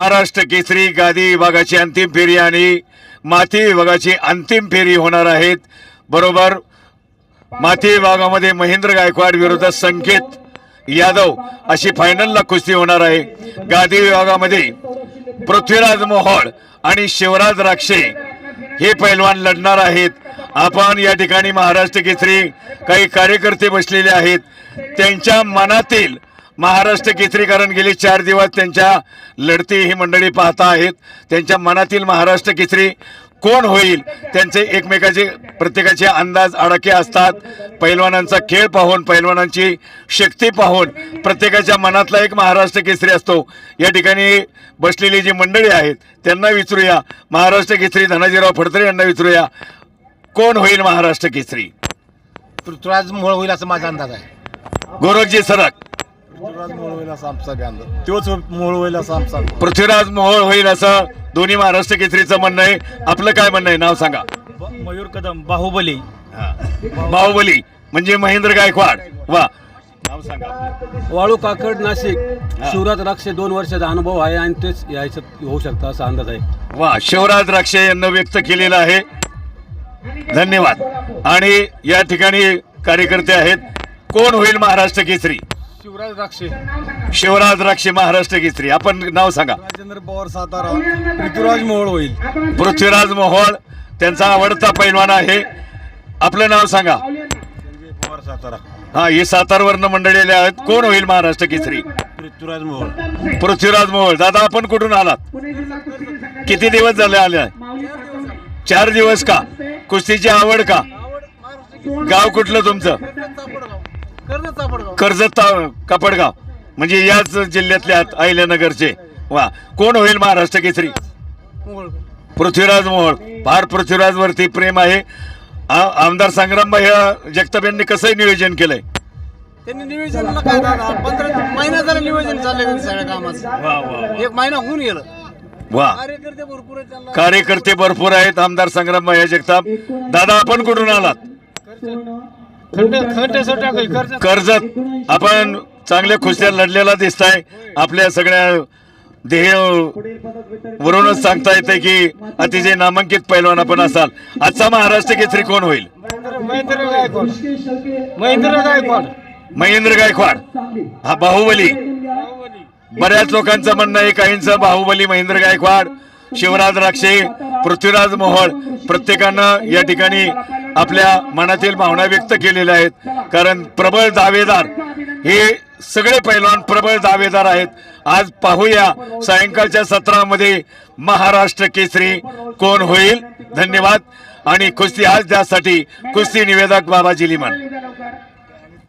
महाराष्ट्र केसरी गादी विभागाची अंतिम फेरी आणि माती विभागाची अंतिम फेरी होणार आहेत. बरोबर? माती विभागामध्ये महेंद्र गायकवाड विरुद्ध संकेत यादव अशी फायनलला कुस्ती होणार आहे. गादी विभागामध्ये पृथ्वीराज मोहोळ आणि शिवराज राक्षे हे पैलवान लढणार आहेत. आपण या ठिकाणी महाराष्ट्र केसरी काही कार्यकर्ते बसलेले आहेत. त्यांच्या मनातील महाराष्ट्र केसरी कारण गेले चार दिवस त्यांच्या लढती ही मंडळी पाहता आहेत. त्यांच्या मनातील महाराष्ट्र केसरी कोण होईल? त्यांचे एकमेकाचे प्रत्येकाचे अंदाज आडाखे असतात. पैलवानांचा खेळ पाहून पैलवानांची शक्ती पाहून प्रत्येकाच्या मनातला एक महाराष्ट्र केसरी असतो. या ठिकाणी बसलेली जी मंडळी आहेत त्यांना विचारूया. महाराष्ट्र केसरी धनाजीराव फडतरे यांना विचारूया. कोण होईल महाराष्ट्र केसरी? पृथ्वीराज मोहोळ होईल असं माझा अंदाज आहे. गोरखजी सरक. पृथ्वीराज मोहोळ होईल असा आमचा बी अंदाज तोच मोहोळ होईल असा आमचा पृथ्वीराज मोहोळ होईल असं दोन्ही महाराष्ट्र केसरीचं म्हणणं आहे. आपलं काय म्हणणं आहे? नाव सांगा. मयूर कदम बाहुबली. बाहुबली. म्हणजे महेंद्र गायकवाड. वा. नाव सांगा. वाळू काकड नाशिक. शिवराज राक्षे दोन वर्षाचा अनुभव आहे आणि तेच यायचं होऊ शकतं असा अंदाज आहे. वा. शिवराज राक्षे यांना व्यक्त केलेलं आहे. धन्यवाद. आणि या ठिकाणी कार्यकर्ते आहेत. कोण होईल महाराष्ट्र केसरी? शिवराज राक्षे. शिवराज राक्षे महाराष्ट्र केसरी आपण नाव सांगा. राजेंद्र पवार सातारा. पृथ्वीराज मोहोळ. होईल पृथ्वीराज मोहोळ. त्यांचा आवडता पैलवान आहे. आपलं नाव सांगा. पवार सातारा. हा हे सातारवरनं मंडळलेले आहेत. कोण होईल महाराष्ट्र केसरी पृथ्वीराज मोहोळ. पृथ्वीराज मोहोळ. दादा आपण कुठून आलात? किती दिवस झाले आले? चार दिवस का? कुस्तीची आवड का? गाव कुठलं तुमचं? कर्जत कापडगाव. म्हणजे याच जिल्ह्यातले आहात अहिल्यानगरचे. वा. कोण होईल महाराष्ट्र केसरी? पृथ्वीराज मोहोळ. फार पृथ्वीराज वरती प्रेम आहे. आ- आमदार संग्रामभाई जगताप यांनी कसं नियोजन केलंय? त्यांनी पंधरा महिना झालं नियोजन चाललंय सगळ्या कामाचं. एक महिना होऊन गेलं. वा. कार्यकर्ते भरपूर आहेत त्यांना. कार्यकर्ते भरपूर आहेत. आमदार संग्रामभाई जगताप. दादा आपण कुठून आलात? कर्जत. आपण चांगल्या कुस्त्या लढलेला दिसताय. आपल्या सगळ्या ध्येय वरूनच सांगता येते की अतिशय नामांकित पैलवान आपण असाल. आजचा महाराष्ट्र केसरी कोण होईल? महेंद्र गायकवाड. महेंद्र गायकवाड. महेंद्र गायकवाड. हा बाहुबली. बऱ्याच लोकांचं म्हणणं आहे काहींचं बाहुबली महेंद्र गायकवाड. शिवराज राक्षे पृथ्वीराज मोहोळ प्रत्येकानं या ठिकाणी आपल्या मनातील भावना व्यक्त केलेल्या आहेत. कारण प्रबळ दावेदार हे सगळे पैलवान प्रबळ दावेदार आहेत. आज पाहूया सायंकाळच्या सत्रामध्ये महाराष्ट्र केसरी कोण होईल? धन्यवाद. आणि कुस्ती आज त्यासाठी कुस्ती निवेदक बाबाजी लिमान.